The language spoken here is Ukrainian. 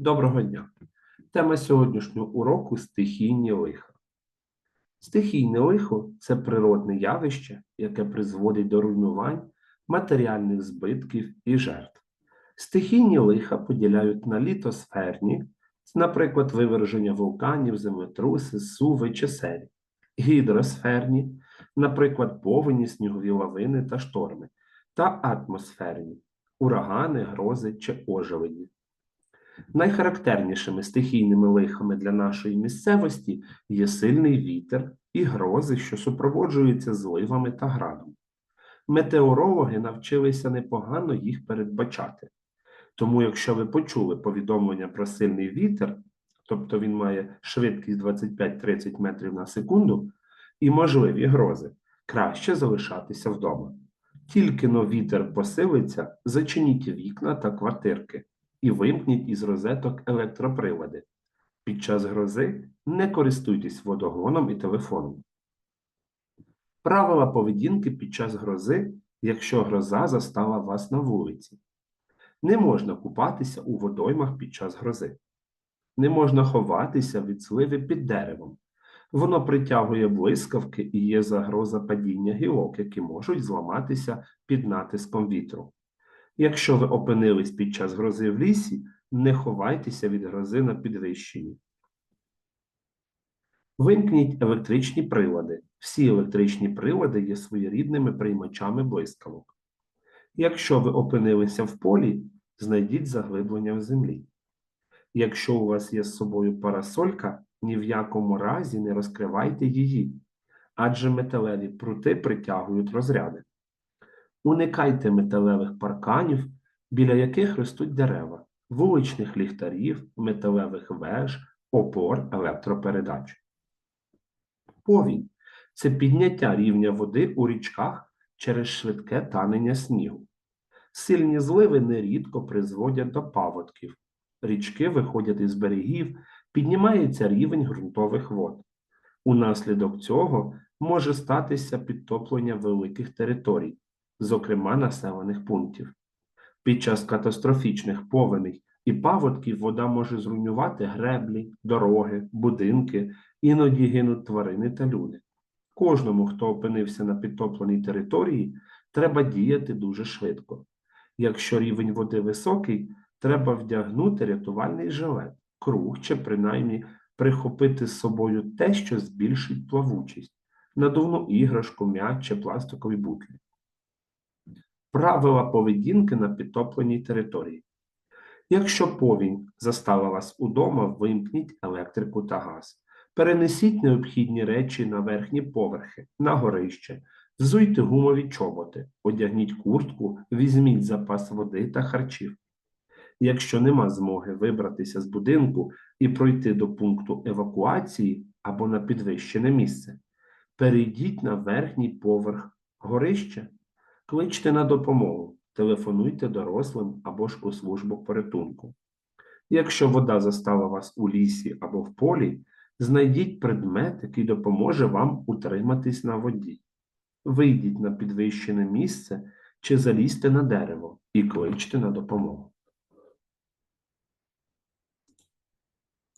Доброго дня! Тема сьогоднішнього уроку стихійні лиха. Стихійне лихо це природне явище, яке призводить до руйнувань, матеріальних збитків і жертв. Стихійні лиха поділяють на літосферні, наприклад, виверження вулканів, землетруси, суви чи сері, гідросферні, наприклад, повені, снігові лавини та шторми, та атмосферні урагани, грози чи ожеледі. Найхарактернішими стихійними лихами для нашої місцевості є сильний вітер і грози, що супроводжуються зливами та градом. Метеорологи навчилися непогано їх передбачати. Тому, якщо ви почули повідомлення про сильний вітер, тобто він має швидкість 25-30 метрів на секунду, і можливі грози, краще залишатися вдома. Тільки но вітер посилиться, зачиніть вікна та квартирки і вимкніть із розеток електроприлади. Під час грози не користуйтесь водогоном і телефоном. Правила поведінки під час грози, якщо гроза застала вас на вулиці. Не можна купатися у водоймах під час грози. Не можна ховатися від сливи під деревом. Воно притягує блискавки і є загроза падіння гілок, які можуть зламатися під натиском вітру. Якщо ви опинились під час грози в лісі, не ховайтеся від грози на підвищенні. Вимкніть електричні прилади. Всі електричні прилади є своєрідними приймачами блискавок. Якщо ви опинилися в полі, знайдіть заглиблення в землі. Якщо у вас є з собою парасолька, ні в якому разі не розкривайте її, адже металеві прути притягують розряди. Уникайте металевих парканів, біля яких ростуть дерева, вуличних ліхтарів, металевих веж, опор електропередач. Повінь це підняття рівня води у річках через швидке танення снігу. Сильні зливи нерідко призводять до паводків. Річки виходять із берегів, піднімається рівень ґрунтових вод. Унаслідок цього може статися підтоплення великих територій, зокрема населених пунктів. Під час катастрофічних повеней і паводків вода може зруйнувати греблі, дороги, будинки, іноді гинуть тварини та люди. Кожному, хто опинився на підтопленій території, треба діяти дуже швидко. Якщо рівень води високий, треба вдягнути рятувальний жилет, круг чи принаймні прихопити з собою те, що збільшить плавучість, надувну іграшку, м'яч чи пластикові бутлі. Правила поведінки на підтопленій території. Якщо повінь застала вас удома, вимкніть електрику та газ. Перенесіть необхідні речі на верхні поверхи, на горище, взуйте гумові чоботи, одягніть куртку, візьміть запас води та харчів. Якщо нема змоги вибратися з будинку і пройти до пункту евакуації або на підвищене місце, перейдіть на верхній поверх горища, кличте на допомогу, телефонуйте дорослим або ж у службу порятунку. Якщо вода застала вас у лісі або в полі, знайдіть предмет, який допоможе вам утриматись на воді. Вийдіть на підвищене місце чи залізьте на дерево і кличте на допомогу.